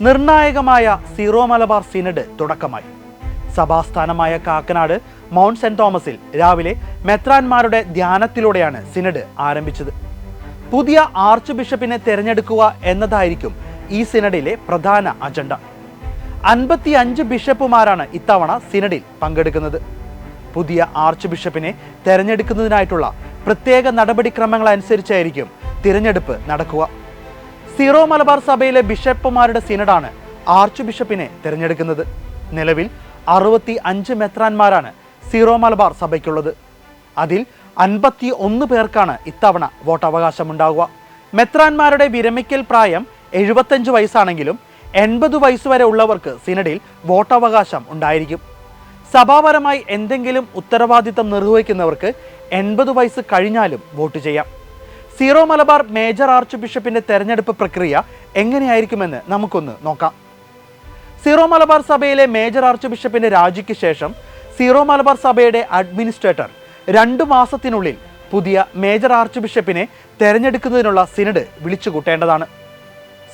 നിർണായകമായ zero Malabar synod തുടക്കമായി. സഭാസ്ഥാനമായ കാക്കനാട് മൗണ്ട് സെന്റ് തോമസിൽ രാവിലെ മെത്രാന്മാരുടെ ധ്യാനത്തിലൂടെയാണ് സിനഡ് ആരംഭിച്ചത്. പുതിയ ആർച്ച് ബിഷപ്പിനെ തിരഞ്ഞെടുക്കുക എന്നതായിരിക്കും ഈ സിനഡിലെ പ്രധാന അജണ്ട. അൻപത്തി അഞ്ച് ബിഷപ്പുമാരാണ് ഇത്തവണ സിനഡിൽ പങ്കെടുക്കുന്നത്. പുതിയ ആർച്ച് ബിഷപ്പിനെ തെരഞ്ഞെടുക്കുന്നതിനായിട്ടുള്ള പ്രത്യേക നടപടിക്രമങ്ങൾ അനുസരിച്ചായിരിക്കും തിരഞ്ഞെടുപ്പ് നടക്കുക. സീറോ മലബാർ സഭയിലെ ബിഷപ്പുമാരുടെ സിനഡാണ് ആർച്ച് ബിഷപ്പിനെ തിരഞ്ഞെടുക്കുന്നത്. നിലവിൽ അറുപത്തി അഞ്ച് മെത്രാന്മാരാണ് സീറോ മലബാർ സഭയ്ക്കുള്ളത്. അതിൽ അൻപത്തി ഒന്ന് പേർക്കാണ് ഇത്തവണ വോട്ടവകാശമുണ്ടാവുക. മെത്രാന്മാരുടെ വിരമിക്കൽ പ്രായം എഴുപത്തഞ്ച് വയസ്സാണെങ്കിലും എൺപത് വയസ്സുവരെ ഉള്ളവർക്ക് സിനഡിൽ വോട്ടവകാശം ഉണ്ടായിരിക്കും. സഭാപരമായി എന്തെങ്കിലും ഉത്തരവാദിത്തം നിർവഹിക്കുന്നവർക്ക് എൺപത് വയസ്സ് കഴിഞ്ഞാലും വോട്ട് ചെയ്യാം. സീറോ മലബാർ മേജർ ആർച്ച് ബിഷപ്പിന്റെ തെരഞ്ഞെടുപ്പ് പ്രക്രിയ എങ്ങനെയായിരിക്കുമെന്ന് നമുക്കൊന്ന് നോക്കാം. സീറോ മലബാർ സഭയിലെ മേജർ ആർച്ച് ബിഷപ്പിന്റെ രാജിക്ക് ശേഷം സീറോ മലബാർ സഭയുടെ അഡ്മിനിസ്ട്രേറ്റർ രണ്ടു മാസത്തിനുള്ളിൽ പുതിയ മേജർ ആർച്ച് ബിഷപ്പിനെ തെരഞ്ഞെടുക്കുന്നതിനുള്ള സിനഡ് വിളിച്ചു കൂട്ടേണ്ടതാണ്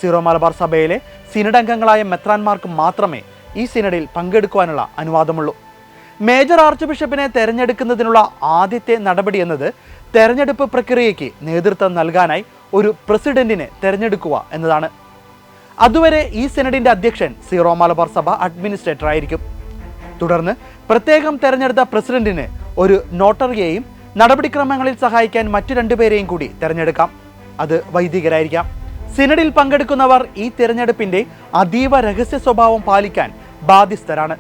സീറോ മലബാർ സഭയിലെ സിനഡ് അംഗങ്ങളായ മെത്രാൻമാർക്ക് മാത്രമേ ഈ സിനഡിൽ പങ്കെടുക്കുവാനുള്ള അനുവാദമുള്ളൂ. മേജർ ആർച്ച് ബിഷപ്പിനെ തെരഞ്ഞെടുക്കുന്നതിനുള്ള ആദ്യത്തെ നടപടി എന്നത് തെരഞ്ഞെടുപ്പ് പ്രക്രിയയ്ക്ക് നേതൃത്വം നൽകാനായി ഒരു പ്രസിഡന്റിനെ തെരഞ്ഞെടുക്കുക എന്നതാണ്. അതുവരെ ഈ സെനഡിന്റെ അധ്യക്ഷൻ സീറോ മലബാർ സഭ അഡ്മിനിസ്ട്രേറ്റർ ആയിരിക്കും. തുടർന്ന് പ്രത്യേകം തെരഞ്ഞെടുത്ത പ്രസിഡന്റിന് ഒരു നോട്ടറിയെയും നടപടിക്രമങ്ങളിൽ സഹായിക്കാൻ മറ്റു രണ്ടുപേരെയും കൂടി തിരഞ്ഞെടുക്കാം. അത് വൈദികരായിരിക്കാം. സിനഡിൽ പങ്കെടുക്കുന്നവർ ഈ തിരഞ്ഞെടുപ്പിന്റെ അതീവ രഹസ്യ സ്വഭാവം പാലിക്കാൻ ബാധ്യസ്ഥരാണ്.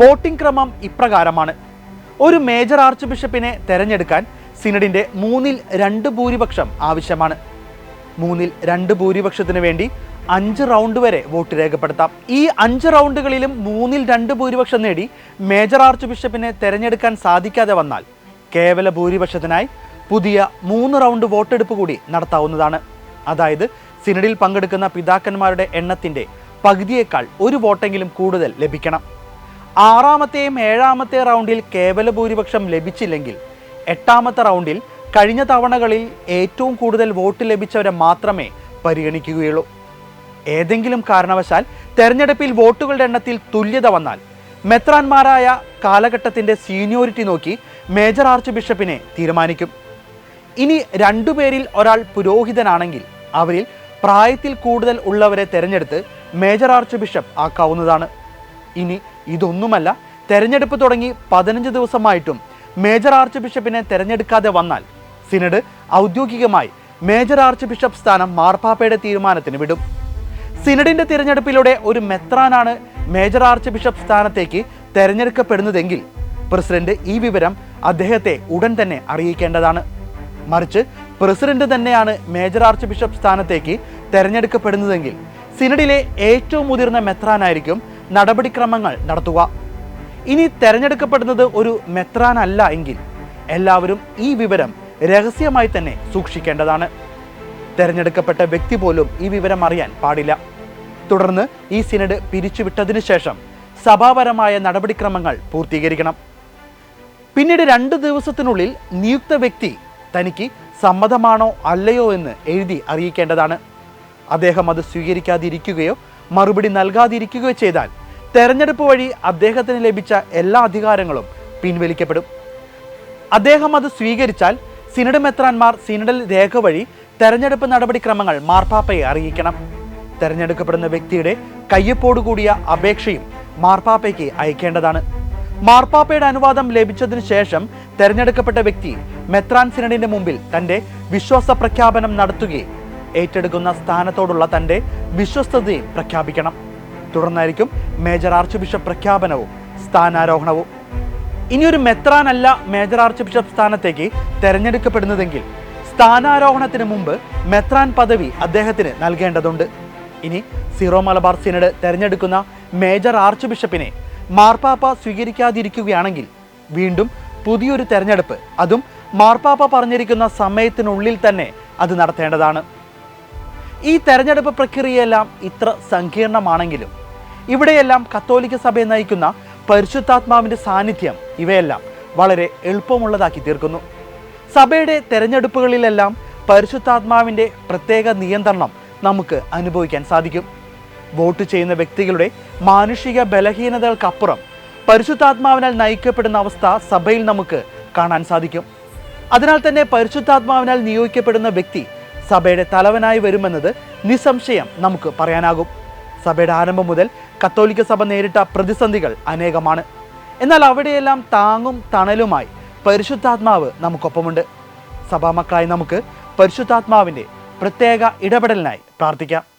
വോട്ടിംഗ് ക്രമം ഇപ്രകാരമാണ്. ഒരു മേജർ ആർച്ച് ബിഷപ്പിനെ തെരഞ്ഞെടുക്കാൻ സിനഡിന്റെ മൂന്നിൽ രണ്ട് ഭൂരിപക്ഷം ആവശ്യമാണ്. മൂന്നിൽ രണ്ട് ഭൂരിപക്ഷത്തിന് വേണ്ടി അഞ്ച് റൗണ്ട് വരെ വോട്ട് രേഖപ്പെടുത്താം. ഈ അഞ്ച് റൗണ്ടുകളിലും മൂന്നിൽ രണ്ട് ഭൂരിപക്ഷം നേടി മേജർ ആർച്ച് ബിഷപ്പിനെ തെരഞ്ഞെടുക്കാൻ സാധിക്കാതെ വന്നാൽ കേവല ഭൂരിപക്ഷത്തിനായി പുതിയ മൂന്ന് റൗണ്ട് വോട്ടെടുപ്പ് കൂടി നടത്താവുന്നതാണ്. അതായത് സിനഡിൽ പങ്കെടുക്കുന്ന പിതാക്കന്മാരുടെ എണ്ണത്തിന്റെ പകുതിയേക്കാൾ ഒരു വോട്ടെങ്കിലും കൂടുതൽ ലഭിക്കണം. ആറാമത്തെയും ഏഴാമത്തെ റൗണ്ടിൽ കേവല ഭൂരിപക്ഷം ലഭിച്ചില്ലെങ്കിൽ എട്ടാമത്തെ റൗണ്ടിൽ കഴിഞ്ഞ തവണകളിൽ ഏറ്റവും കൂടുതൽ വോട്ട് ലഭിച്ചവരെ മാത്രമേ പരിഗണിക്കുകയുള്ളൂ. ഏതെങ്കിലും കാരണവശാൽ തെരഞ്ഞെടുപ്പിൽ വോട്ടുകളുടെ എണ്ണത്തിൽ തുല്യത വന്നാൽ മെത്രാന്മാരായ കാലഘട്ടത്തിന്റെ സീനിയോറിറ്റി നോക്കി മേജർ ആർച്ച് ബിഷപ്പിനെ തീരുമാനിക്കും. ഇനി രണ്ടുപേരിൽ ഒരാൾ പുരോഹിതനാണെങ്കിൽ അവരിൽ പ്രായത്തിൽ കൂടുതൽ ഉള്ളവരെ തെരഞ്ഞെടുത്ത് മേജർ ആർച്ച് ബിഷപ്പ് ആക്കാവുന്നതാണ്. ഇനി ഇതൊന്നുമല്ല തെരഞ്ഞെടുപ്പ് തുടങ്ങി പതിനഞ്ച് ദിവസമായിട്ടും മേജർ ആർച്ച് ബിഷപ്പിനെ തെരഞ്ഞെടുക്കാതെ വന്നാൽ സിനഡ് ഔദ്യോഗികമായി മേജർ ആർച്ച് ബിഷപ്പ് സ്ഥാനം മാർപ്പാപ്പയുടെ തീരുമാനത്തിന് വിടും. സിനഡിന്റെ തിരഞ്ഞെടുപ്പിലൂടെ ഒരു മെത്രാനാണ് മേജർ ആർച്ച് ബിഷപ്പ് സ്ഥാനത്തേക്ക് തെരഞ്ഞെടുക്കപ്പെടുന്നതെങ്കിൽ പ്രസിഡന്റ് ഈ വിവരം അദ്ദേഹത്തെ ഉടൻ തന്നെ അറിയിക്കേണ്ടതാണ്. മറിച്ച് പ്രസിഡന്റ് തന്നെയാണ് മേജർ ആർച്ച് ബിഷപ്പ് സ്ഥാനത്തേക്ക് തെരഞ്ഞെടുക്കപ്പെടുന്നതെങ്കിൽ സിനഡിലെ ഏറ്റവും മുതിർന്ന മെത്രാനായിരിക്കും നടപടിക്രമങ്ങൾ നടത്തുക. ഇനി തെരഞ്ഞെടുക്കപ്പെടുന്നത് ഒരു മെത്രാനല്ല എങ്കിൽ എല്ലാവരും ഈ വിവരം രഹസ്യമായി തന്നെ സൂക്ഷിക്കേണ്ടതാണ്. തെരഞ്ഞെടുക്കപ്പെട്ട വ്യക്തി പോലും ഈ വിവരം അറിയാൻ പാടില്ല. തുടർന്ന് ഈ സിനഡ് പിരിച്ചുവിട്ടതിനു ശേഷം സഭാപരമായ നടപടിക്രമങ്ങൾ പൂർത്തീകരിക്കണം. പിന്നീട് രണ്ട് ദിവസത്തിനുള്ളിൽ നിയുക്ത വ്യക്തി തനിക്ക് സമ്മതമാണോ അല്ലയോ എന്ന് എഴുതി അറിയിക്കേണ്ടതാണ്. അദ്ദേഹം അത് സ്വീകരിക്കാതിരിക്കുകയോ മറുപടി നൽകാതിരിക്കുകയോ ചെയ്താൽ തെരഞ്ഞെടുപ്പ് വഴി അദ്ദേഹത്തിന് ലഭിച്ച എല്ലാ അധികാരങ്ങളും പിൻവലിക്കപ്പെടും. അദ്ദേഹം അത് സ്വീകരിച്ചാൽ സിനഡ് മെത്രാൻമാർ സിനഡൽ രേഖ വഴി തെരഞ്ഞെടുപ്പ് നടപടിക്രമങ്ങൾ മാർപ്പാപ്പയെ അറിയിക്കണം. തെരഞ്ഞെടുക്കപ്പെടുന്ന വ്യക്തിയുടെ കയ്യൊപ്പോടുകൂടിയ അപേക്ഷയും മാർപ്പാപ്പയ്ക്ക് അയക്കേണ്ടതാണ്. മാർപ്പാപ്പയുടെ അനുവാദം ലഭിച്ചതിനു ശേഷം തെരഞ്ഞെടുക്കപ്പെട്ട വ്യക്തി മെത്രാൻ സിനഡിന്റെ മുമ്പിൽ തന്റെ വിശ്വാസ പ്രഖ്യാപനം നടത്തുകയും ഏറ്റെടുക്കുന്ന സ്ഥാനത്തോടുള്ള തന്റെ വിശ്വസ്തതയും പ്രഖ്യാപിക്കണം. തുടർന്നായിരിക്കും മേജർ ആർച്ച് ബിഷപ്പ് പ്രഖ്യാപനവും സ്ഥാനാരോഹണവും. ഇനിയൊരു മെത്രാനല്ല മേജർ ആർച്ച് ബിഷപ്പ് സ്ഥാനത്തേക്ക് തെരഞ്ഞെടുക്കപ്പെടുന്നതെങ്കിൽ സ്ഥാനാരോഹണത്തിന് മുമ്പ് മെത്രാൻ പദവി അദ്ദേഹത്തിന് നൽകേണ്ടതുണ്ട്. ഇനി സീറോ മലബാർ സിനഡ് തെരഞ്ഞെടുക്കുന്ന മേജർ ആർച്ച് ബിഷപ്പിനെ മാർപ്പാപ്പ സ്വീകരിക്കാതിരിക്കുകയാണെങ്കിൽ വീണ്ടും പുതിയൊരു തെരഞ്ഞെടുപ്പ് അതും മാർപ്പാപ്പ പറഞ്ഞിരിക്കുന്ന സമയത്തിനുള്ളിൽ തന്നെ അത് നടത്തേണ്ടതാണ്. ഈ തെരഞ്ഞെടുപ്പ് പ്രക്രിയയെല്ലാം ഇത്ര സങ്കീർണമാണെങ്കിലും ഇവിടെയെല്ലാം കത്തോലിക്ക സഭയെ നയിക്കുന്ന പരിശുദ്ധാത്മാവിന്റെ സാന്നിധ്യം ഇവയെല്ലാം വളരെ എളുപ്പമുള്ളതാക്കി തീർക്കുന്നു. സഭയുടെ തെരഞ്ഞെടുപ്പുകളിലെല്ലാം പരിശുദ്ധാത്മാവിന്റെ പ്രത്യേക നിയന്ത്രണം നമുക്ക് അനുഭവിക്കാൻ സാധിക്കും. വോട്ട് ചെയ്യുന്ന വ്യക്തികളുടെ മാനുഷിക ബലഹീനതകൾക്കപ്പുറം പരിശുദ്ധാത്മാവിനാൽ നയിക്കപ്പെടുന്ന അവസ്ഥ സഭയിൽ നമുക്ക് കാണാൻ സാധിക്കും. അതിനാൽ തന്നെ പരിശുദ്ധാത്മാവിനാൽ നിയോഗിക്കപ്പെടുന്ന വ്യക്തി സഭയുടെ തലവനായി വരുമെന്നത് നിസ്സംശയം നമുക്ക് പറയാനാകും. സഭയുടെ ആരംഭം മുതൽ കത്തോലിക്ക സഭ നേരിട്ട പ്രതിസന്ധികൾ അനേകമാണ്. എന്നാൽ അവിടെയെല്ലാം താങ്ങും തണലുമായി പരിശുദ്ധാത്മാവ് നമുക്കൊപ്പമുണ്ട്. സഭാമക്കളായി നമുക്ക് പരിശുദ്ധാത്മാവിന്റെ പ്രത്യേക ഇടപെടലിനായി പ്രാർത്ഥിക്കാം.